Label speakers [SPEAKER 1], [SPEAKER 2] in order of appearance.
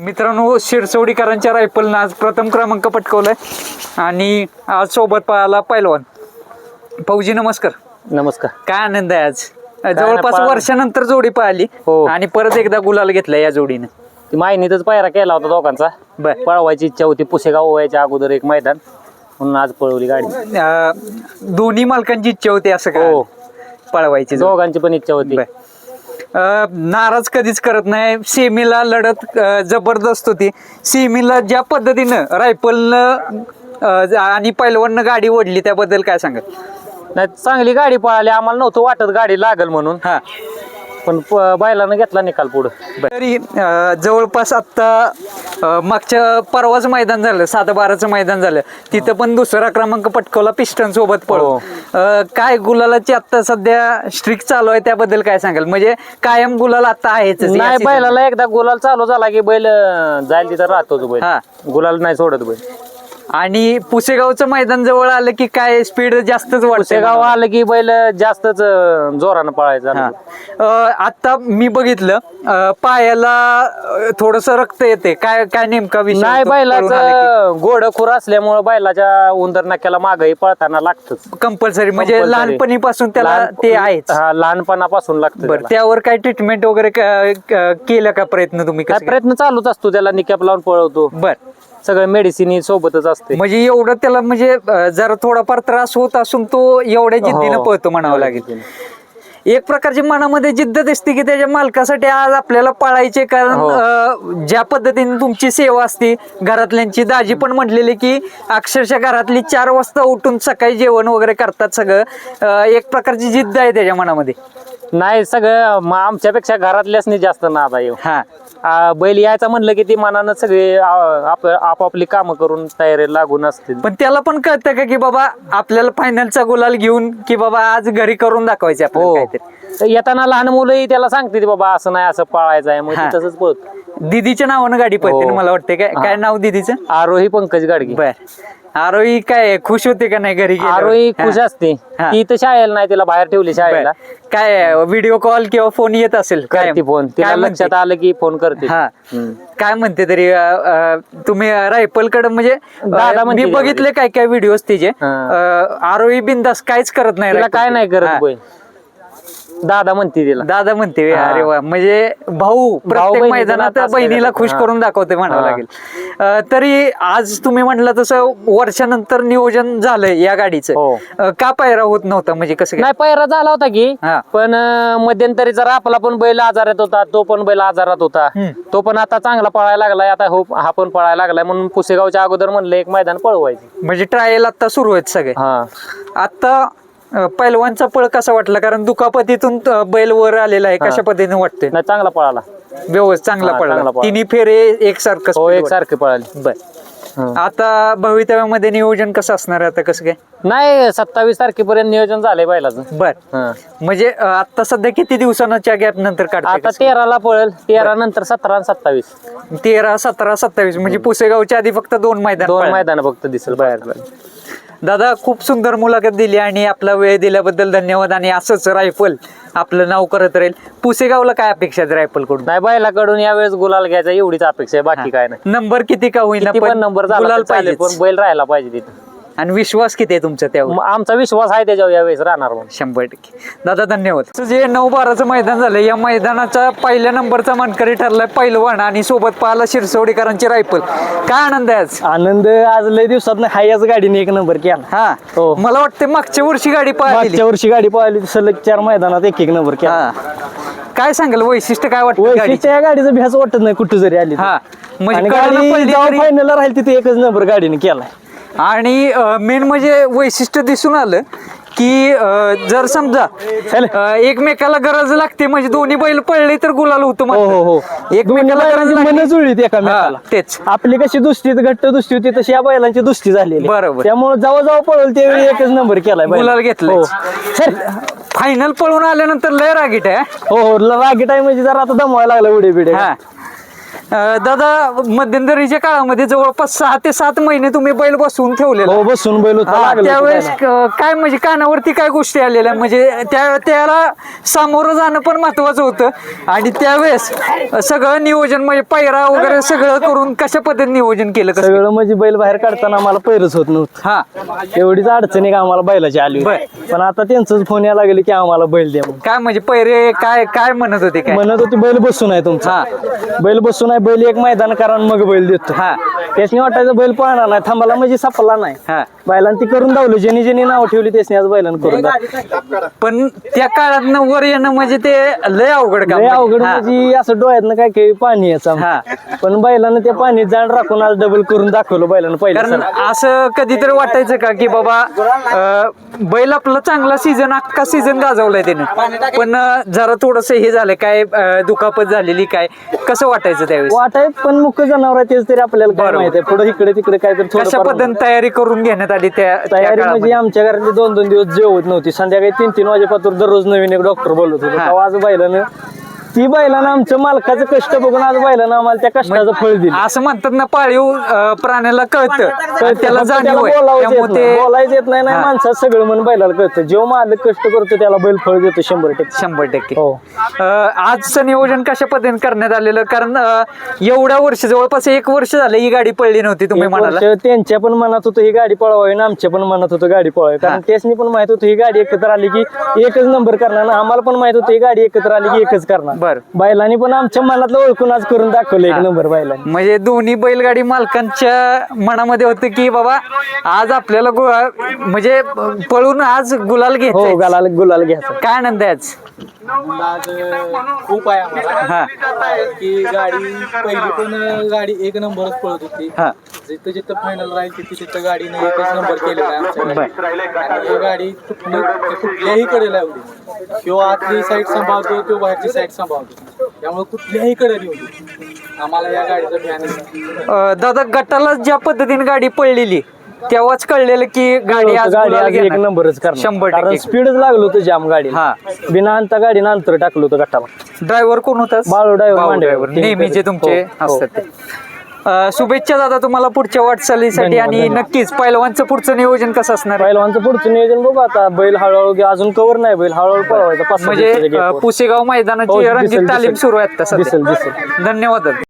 [SPEAKER 1] मित्रांनो शिरसवडीकरांच्या रायफलनं आज प्रथम क्रमांक पटकवलाय. आणि आज सोबत पळाला पैलवान. फौजी नमस्कार.
[SPEAKER 2] नमस्कार.
[SPEAKER 1] काय आनंद आहे आज? जवळपास. वर्षानंतर जोडी पळाली
[SPEAKER 2] हो.
[SPEAKER 1] आणि परत एकदा गुलाल घेतला या जोडीनं.
[SPEAKER 2] ती मायनीतच पायरा केला होता दोघांचा.
[SPEAKER 1] बर.
[SPEAKER 2] पळवायची इच्छा होती पुसेगाव व्हायच्या अगोदर एक मैदान. म्हणून आज पळवली गाडी.
[SPEAKER 1] अं, दोन्ही मालकांची इच्छा होती असं काय
[SPEAKER 2] हो.
[SPEAKER 1] पळवायची जोड.
[SPEAKER 2] दोघांची पण इच्छा होती.
[SPEAKER 1] बर. नाराज कधीच करत नाही. सेमीला लढत जबरदस्त होती. सेमीला ज्या पद्धतीनं रायफलनं आणि पैलवाननं गाडी ओढली त्याबद्दल काय सांगत
[SPEAKER 2] नाही चांगली गाडी पळाली. आम्हाला नव्हतं वाटत गाडी लागल म्हणून.
[SPEAKER 1] हा.
[SPEAKER 2] पण बैलानं घेतला निकाल पुढं.
[SPEAKER 1] तरी जवळपास आता अं, मागच्या परवाच मैदान झालं सात बाराचं मैदान झालं. तिथं पण दुसरा क्रमांक पटकवला पिस्टन सोबत पळून.
[SPEAKER 2] हो.
[SPEAKER 1] अं, काय गुलालाची आता सध्या स्ट्रिक चालू आहे त्याबद्दल काय सांगाल? म्हणजे कायम गुलाल आता आहेच या
[SPEAKER 2] नाही
[SPEAKER 1] season
[SPEAKER 2] बैलाला एकदा गुलाल चालू झाला की बैल अं, जाईल तिथं राहतो तो बैल.
[SPEAKER 1] हा.
[SPEAKER 2] गुलाल नाही सोडत बैल.
[SPEAKER 1] आणि पुसेगावचं मैदान जवळ आलं की काय स्पीड जास्तच वाढते
[SPEAKER 2] पुसेगाव आलं की बैल जास्तच अं, जोरानं पळायचा.
[SPEAKER 1] हा. आता मी बघितलं पायाला थोडस रक्त येते. काय काय नेमका विषय
[SPEAKER 2] नाही बैलाचं गोड खुर असल्यामुळे बैलाच्या उंदर नाक्याला मागही पळताना लागतच.
[SPEAKER 1] की कंपल्सरी म्हणजे. लहानपणीपासून त्याला ते आहेच.
[SPEAKER 2] हा लहानपणापासून लागतं.
[SPEAKER 1] त्यावर काय ट्रीटमेंट वगैरे केलं का प्रयत्न तुम्ही
[SPEAKER 2] काय? प्रयत्न चालूच असतो त्याला निकॅप लावून पळवतो.
[SPEAKER 1] बर.
[SPEAKER 2] सगळं मेडिसिन सोबतच असते.
[SPEAKER 1] म्हणजे एवढं त्याला म्हणजे जरा थोडाफार त्रास होत असून तो एवढ्या जिद्दीनं
[SPEAKER 2] हो.
[SPEAKER 1] पळतो म्हणावं लागेल. एक प्रकारची मनामध्ये जिद्द दिसते की त्याच्या मालकासाठी आज आपल्याला पाळायचे कारण
[SPEAKER 2] हो.
[SPEAKER 1] ज्या पद्धतीने तुमची सेवा असते घरातल्यांची. दाजी पण म्हटलेली की अक्षरशः घरातली चार वाजता उठून सकाळी जेवण वगैरे करतात सगळं. एक प्रकारची जिद्द आहे त्याच्या मनामध्ये.
[SPEAKER 2] नाही सगळं म- आमच्यापेक्षा घरातल्याच जास्त नाद आहे
[SPEAKER 1] हा.
[SPEAKER 2] आ, बैल यायचा म्हणलं की ती मनानं सगळे आ, आप- आपापली कामं करून तयारी लागून असतील.
[SPEAKER 1] पण त्याला पण कळतं का की बाबा आपल्याला फायनलचा गुलाल घेऊन की बाबा आज घरी करून दाखवायचे आपल्याला
[SPEAKER 2] हो.
[SPEAKER 1] काहीतरी.
[SPEAKER 2] तर येताना लहान मुलंही त्याला सांगते बाबा असं नाही असं पळायचं आहे. मग
[SPEAKER 1] हा.
[SPEAKER 2] तसंच पळत.
[SPEAKER 1] दिदीच्या नावानं गाडी पळते ना
[SPEAKER 2] हो.
[SPEAKER 1] मला वाटते काय? काय नाव दिदीचं?
[SPEAKER 2] आरोही पंकज गाडगे.
[SPEAKER 1] बर. आरोही काय खुश होते का नाही घरी गेल्यावर?
[SPEAKER 2] आरोही खुश. असते
[SPEAKER 1] हा.
[SPEAKER 2] ती तर शाळेला नाही तिला बाहेर ठेवली शाळेला
[SPEAKER 1] बर. काय व्हिडिओ कॉल किंवा फोन येत असेल काय
[SPEAKER 2] करते फोन तिला? लक्षात आलं की फोन करते
[SPEAKER 1] हा
[SPEAKER 2] हम्म.
[SPEAKER 1] काय म्हणते तरी अं, अं, तुम्ही रायफलकडे म्हणजे अं,
[SPEAKER 2] दादा म्हणते
[SPEAKER 1] मी
[SPEAKER 2] त्यामध्ये.
[SPEAKER 1] बघितले काय काय व्हिडिओ तिचे
[SPEAKER 2] हा.
[SPEAKER 1] अं, आरोही बिंदास काहीच करत नाही
[SPEAKER 2] तिला
[SPEAKER 1] रायफल
[SPEAKER 2] काय. नाही
[SPEAKER 1] हा.
[SPEAKER 2] करत दादा म्हणते तिला
[SPEAKER 1] दादा म्हणते. अरे वा म्हणजे भाऊ प्रत्येक
[SPEAKER 2] बहिणीचं
[SPEAKER 1] मैदानात
[SPEAKER 2] नातं
[SPEAKER 1] बहिणीला? खुश
[SPEAKER 2] हा.
[SPEAKER 1] करून दाखवते म्हणावं
[SPEAKER 2] हा.
[SPEAKER 1] लागेल अं, तरी आज तुम्ही म्हटलं तसं वर्षानंतर नियोजन झालंय या गाडीचं
[SPEAKER 2] हो.
[SPEAKER 1] अं, का पायरा होत नव्हता म्हणजे कसं काय?
[SPEAKER 2] नाही पैरा झाला होता की
[SPEAKER 1] हा.
[SPEAKER 2] पण अं, मध्यंतरी जरा आपला पण बैल आजारात होता तो पण बैल आजारात होता
[SPEAKER 1] हम्म.
[SPEAKER 2] तो पण आता चांगला पळायला लागलाय आता हो हा पण पळायला लागलाय म्हणून पुसेगावच्या अगोदर म्हणलं एक मैदान पळवायचं
[SPEAKER 1] म्हणजे ट्रायल आता सुरू आहेत सगळे
[SPEAKER 2] हा
[SPEAKER 1] आता पैलवानचा पळ कसा वाटला? कारण दुखापतीतून बैल वर आलेला आहे कशा पद्धतीने वाटते
[SPEAKER 2] नाही चांगला पळाला
[SPEAKER 1] व्यवस्थित चांगला
[SPEAKER 2] हा, पळाला.
[SPEAKER 1] तिन्ही फेरे एकसारखं
[SPEAKER 2] हो एक
[SPEAKER 1] वाटतं.
[SPEAKER 2] सारखे पळाले.
[SPEAKER 1] बर.
[SPEAKER 2] हं.
[SPEAKER 1] आता भवितव्यामध्ये नियोजन कसं असणार आहे? आता कसं काय?
[SPEAKER 2] नाही सत्तावीस तारखेपर्यंत नियोजन झालंय बैलाचं.
[SPEAKER 1] बर.
[SPEAKER 2] हं.
[SPEAKER 1] म्हणजे आता सध्या किती दिवसांच्या गॅप नंतर
[SPEAKER 2] आता
[SPEAKER 1] काढता
[SPEAKER 2] तेराला पळेल. तेरा नंतर सतरा आणि सत्तावीस.
[SPEAKER 1] तेरा सतरा सत्तावीस. म्हणजे पुसेगावच्या आधी फक्त दोन मैदान
[SPEAKER 2] दोन. मैदान फक्त दिसेल. बाहेर
[SPEAKER 1] दादा खूप सुंदर मुलाखत दिली आणि आपला वेळ दिल्याबद्दल धन्यवाद आणि असंच रायफल आपलं नाव करत राहील. पुसेगावला काय अपेक्षा आहेत रायफलकडून
[SPEAKER 2] नाही बैलाकडून यावेळेस गुलाल घ्यायचा एवढीच अपेक्षा आहे बाकी काय नाही.
[SPEAKER 1] नंबर किती का होईना
[SPEAKER 2] किती पण नंबर झाला
[SPEAKER 1] गुलाल
[SPEAKER 2] तर चालेल,
[SPEAKER 1] पाहिजे
[SPEAKER 2] पण बैल राहायला पाहिजे तिथे.
[SPEAKER 1] आणि विश्वास किती आहे तुमचा त्यावर?
[SPEAKER 2] मग आमचा विश्वास आहे त्याच्यावर यावेळेस राहणार म्हणून.
[SPEAKER 1] शंभर टक्के. दादा धन्यवाद. जे नऊ बाराचं मैदान झालं या मैदानाचा पहिल्या नंबरचा मानकरी ठरलाय पैलवान आणि सोबत पाहिला शिरसवडीकरांची रायफल. काय आनंद आहे आज?
[SPEAKER 3] आनंद आज लय दिवसात हा याच गाडीने एक नंबर केला.
[SPEAKER 1] हा.
[SPEAKER 3] हो.
[SPEAKER 1] मला वाटतं मागच्या वर्षी गाडी पाहिली.
[SPEAKER 3] मागच्या वर्षी गाडी पळाली सलग चार मैदानात एक एक नंबर केला.
[SPEAKER 1] हा. काय सांगाल वैशिष्ट्य काय वाटतं गाडीचं?
[SPEAKER 3] वैशिष्ट्य या गाडीचं भ्यास वाटत नाही कुठं जरी आली तर.
[SPEAKER 1] हा. म्हणजे
[SPEAKER 3] आणि
[SPEAKER 1] कळलं
[SPEAKER 3] गाडी
[SPEAKER 1] पडली तरी-
[SPEAKER 3] फायनल राहील तिथे एकच नंबर गाडीने केलाय.
[SPEAKER 1] आणि मेन म्हणजे वैशिष्ट्य दिसून आलं की जर समजा एकमेकाला गरज लागते म्हणजे दोन्ही बैल पडले तर गुलाल होतो
[SPEAKER 3] हो हो हो.
[SPEAKER 1] एकमेकाला गरज
[SPEAKER 3] मन
[SPEAKER 1] हा, तेच.
[SPEAKER 3] आपली कशी दुसती घट्ट दुसती होती तशी या बैलांची दुसती झालेली.
[SPEAKER 1] बरोबर.
[SPEAKER 3] त्यामुळे जेव्हा जेव्हा पळल त्यावेळी एकच नंबर केलाय बैलाने.
[SPEAKER 1] गुलाल
[SPEAKER 3] चल.
[SPEAKER 1] फायनल पळून आल्यानंतर लय रागीट आहे
[SPEAKER 3] हो. हो रागीट आहे म्हणजे जरा आता दमवायला लागला उडे बिडे
[SPEAKER 1] हा. अं, दादा मध्यंतरीच्या काळामध्ये जवळपास सहा ते सात महिने तुम्ही बैल बसवून ठेवलेला.
[SPEAKER 3] हो बसून बैल होता
[SPEAKER 1] हा,
[SPEAKER 3] लागलं होतं
[SPEAKER 1] त्यावेळेस
[SPEAKER 3] त्याला.
[SPEAKER 1] क- काय म्हणजे कानावरती काय गोष्टी आलेल्या? म्हणजे त्या त्याला सामोरं जाणं पण महत्वाचं होतं. आणि त्यावेळेस सगळं नियोजन म्हणजे पैरा वगैरे सगळं करून कशा पद्धतीने नियोजन केलं कसं?
[SPEAKER 3] सगळं म्हणजे बैल बाहेर काढताना आम्हाला पैरच होत नव्हतं.
[SPEAKER 1] हा.
[SPEAKER 3] एवढीच अडचणी का आम्हाला बैलाची आली होती. पण आता त्यांचंच फोन यायला लागले की आम्हाला बैल द्या म्हणून.
[SPEAKER 1] काय म्हणजे पैरे काय काय म्हणत होते काय?
[SPEAKER 3] म्हणत होती बैल बसून आहे तुमचा. बैल बसून आहे बैल एक मैदान करा आणि मग बैल देतो.
[SPEAKER 1] हा.
[SPEAKER 3] त्यासनी वाटायचं बैल पळणार नाही थांबाला म्हणजे सापला नाही.
[SPEAKER 1] हा.
[SPEAKER 3] बैलांनी ती करून दावलं ज्यांनी ज्यांनी नाव ठेवली त्यासनी आज बैलांनी करून दाखवलं.
[SPEAKER 1] पण त्या काळात वर येणं म्हणजे ते लय अवघड काम
[SPEAKER 3] लय अवघड
[SPEAKER 1] हा.
[SPEAKER 3] म्हणजे असं डोळ्यातनं काय काही पाणी यायचं
[SPEAKER 1] हा.
[SPEAKER 3] पण बैलानं त्या पाणी जाण राखून आज डबल करून दाखवलं बैलानं पहिल्या
[SPEAKER 1] कारण
[SPEAKER 3] सराव.
[SPEAKER 1] असं कधीतरी वाटायचं का की बाबा अं, बैल आपला चांगला सीझन अख्खा सीझन गाजवलाय त्यानं पण अं, जरा थोडस हे झालं काय अं, दुखापत झालेली काय कसं वाटायचं त्यावेळेस
[SPEAKER 3] वाटाय पण मुख्य जनावर आहे तेच तरी आपल्याला काय
[SPEAKER 1] बरोबर.
[SPEAKER 3] माहीत आहे पुढे इकडे तिकडे काय तर
[SPEAKER 1] कशा पद्धतीने तयारी करून घेण्यात आली त्या त्या
[SPEAKER 3] तयारी म्हणजे
[SPEAKER 1] काळामध्ये?
[SPEAKER 3] आमच्या घरातले दोन दोन दिवस जेवत नव्हती संध्याकाळी तीन तीन वाजेपासून दररोज नवीन एक डॉक्टर बोलत होतो. तेव्हा आज बैलानं ती बैलानं आमच्या मालकाचं कष्ट बघून आज बैलानं आम्हाला त्या कष्टाचं फळ दिलं.
[SPEAKER 1] असं म्हणतात ना पाळीव अं, प्राण्याला कळतं. त्याला जाणीव आहे.
[SPEAKER 3] बोलावंच येत
[SPEAKER 1] त्यामुळे
[SPEAKER 3] नाही.
[SPEAKER 1] ते
[SPEAKER 3] बोलायचं येत नाही नाही. माणसात सगळं मन बैलाला कळतं. जेव्हा मालक कष्ट करतो त्याला बैल फळ देतो शंभर टक्के.
[SPEAKER 1] शंभर टक्के.
[SPEAKER 3] हो.
[SPEAKER 1] अं, आजचं नियोजन कशा पद्धतीने करण्यात आलेलं? कारण अं, एवढ्या वर्ष जवळपास एक वर्ष झालं ही गाडी पडली नव्हती तुम्ही
[SPEAKER 3] एक
[SPEAKER 1] म्हणाला.
[SPEAKER 3] वर्ष त्यांच्या पण मनात होतं ही गाडी पळवावी आणि आमच्या पण मनात होतं गाडी पळवावी. कारण त्यासनी पण माहीत होतं ही गाडी एकत्र आली की एकच नंबर करणार आणि आम्हाला पण माहीत होतं ही गाडी एकत्र आली की एकच करणार.
[SPEAKER 1] बर
[SPEAKER 3] बैलांनी पण आमच्या मनातलं ओळखून आज करून दाखवलं एक नंबर बैलांनी.
[SPEAKER 1] म्हणजे दोन्ही बैलगाडी मालकांच्या मनामध्ये होतं की बाबा आज आपल्याला गु- म्हणजे पळून आज गुलाल
[SPEAKER 3] हो
[SPEAKER 1] घ्यायचा
[SPEAKER 3] गालाल गुलाल घ्यायचा.
[SPEAKER 1] काय आनंद आहे आज?
[SPEAKER 4] आज खूप आहे आम्हाला.
[SPEAKER 1] हा.
[SPEAKER 4] की गाडी पहिली पण गाडी एक नंबरच पळत होती.
[SPEAKER 1] हा.
[SPEAKER 4] जिथं जिथं फायनल राहील तिथे तिथं गाडीने एकच नंबर केलेला आहे आमच्या आणि ही गाडी कुठनं कुठल्याही कडेला एवढी किंवा आतली साईड सांभाळतो किंवा बाहेरची साईड सांभाळतो त्यामुळे कुठल्याही कडे येऊ दे. आम्हाला या गाडीचं.
[SPEAKER 1] अं, दादा गटाला ज्या पद्धतीने गाडी पडलेली तेव्हाच कळलेलं की गाडी आज
[SPEAKER 3] गाडी
[SPEAKER 1] गुलाल
[SPEAKER 3] एक
[SPEAKER 1] घेणार.
[SPEAKER 3] नंबरच करणार
[SPEAKER 1] शंभर
[SPEAKER 3] कारण
[SPEAKER 1] टक्के
[SPEAKER 3] स्पीडच लागलो होतं जाम गाडी
[SPEAKER 1] हा.
[SPEAKER 3] बिना अंता गाडीनं अंतर टाकलं होतं गटाला
[SPEAKER 1] ड्रायव्हर कोण होता
[SPEAKER 3] बाळू driver,
[SPEAKER 1] बाळू
[SPEAKER 3] मांडे.
[SPEAKER 1] driver.
[SPEAKER 3] तीन
[SPEAKER 1] नेहमीचे
[SPEAKER 3] पैसे.
[SPEAKER 1] तुमचे
[SPEAKER 3] हो, हो.
[SPEAKER 1] असतात ते अं, शुभेच्छा दादा तुम्हाला पुढच्या वाटचालीसाठी
[SPEAKER 3] धन्यवाद,
[SPEAKER 1] आणि
[SPEAKER 3] धन्यवाद.
[SPEAKER 1] नक्कीच पहिलवानचं पुढचं नियोजन कसं असणार आहे?
[SPEAKER 3] पहिलवानचं पुढचं नियोजन बघू आता बैल हळूहळू घे. अजून कवर नाही बैल हळूहळू पळवायचा पाच सहा
[SPEAKER 1] म्हणजे
[SPEAKER 3] दिवसाच्या
[SPEAKER 1] अं,
[SPEAKER 3] gap वर.
[SPEAKER 1] पुसेगाव
[SPEAKER 3] हो,
[SPEAKER 1] मैदानाची
[SPEAKER 3] दिसेल,
[SPEAKER 1] रंगीत तालीम. सुरू आहे आता
[SPEAKER 3] दिसेल
[SPEAKER 1] सध्या
[SPEAKER 3] दिसेल
[SPEAKER 1] धन्यवाद दादा.